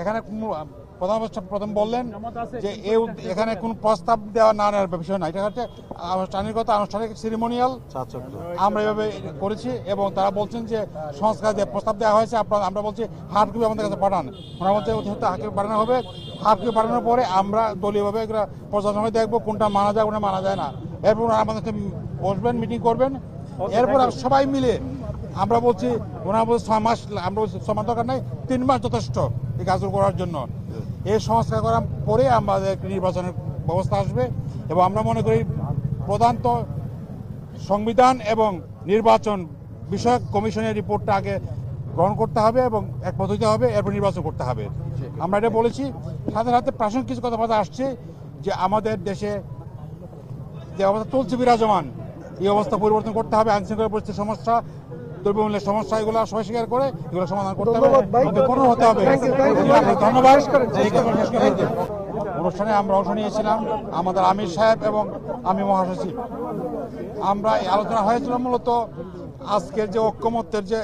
এখানে কোনো প্রধান প্রথম বললেন যে এ এখানে কোনো প্রস্তাব দেওয়া না নেওয়ার বিষয় না। এটা হচ্ছে আনুষ্ঠানিকতা আনুষ্ঠানিক সিরিমোনিয়াল আমরা এভাবে করেছি এবং তারা বলছেন যে সংস্কার যে প্রস্তাব দেওয়া হয়েছে আপনারা আমরা বলছি হার্ড কপি আমাদের কাছে পাঠান। ওনারা বলছে অতি কপি পাঠানো হবে। হার্ড কপি পাঠানোর পরে আমরা দলীয়ভাবে এগুলো প্রচার সময় দেখব কোনটা মানা যায় কোনটা মানা যায় না। এরপর ওনারা আমাদেরকে বসবেন মিটিং করবেন। এরপর সবাই মিলে আমরা বলছি, ওনারা বলছে ছয় মাস, আমরা বলছি ছয় মাস দরকার নাই, তিন মাস যথেষ্ট এই কাজগুলো করার জন্য। এই সংস্কার করার পরে আমাদের নির্বাচনের ব্যবস্থা আসবে এবং আমরা মনে করি প্রধানত সংবিধান এবং নির্বাচন বিষয়ক কমিশনের রিপোর্টটা আগে গ্রহণ করতে হবে এবং একমত হইতে হবে, এরপর নির্বাচন করতে হবে। আমরা এটা বলেছি। সাথে সাথে প্রাসঙ্গিক কিছু কথাবার্তা আসছে যে আমাদের দেশে যে অবস্থা চলছে বিরাজমান, এই অবস্থা পরিবর্তন করতে হবে আইন শৃঙ্খলা পরিস্থিতির সমস্যা দ্রব্যমূল্যের সমস্যা এগুলো সবাই স্বীকার করে এগুলো সমাধান করতে হবে। কোনো হতে হবে. ধন্যবাদ। অনুষ্ঠানে আমরা অংশ নিয়েছিলাম আমাদের আমির সাহেব এবং আমি মহাসচিব। আমরা এই আলোচনা হয়েছিল মূলত আজকের যে ঐক্যমত্যের যে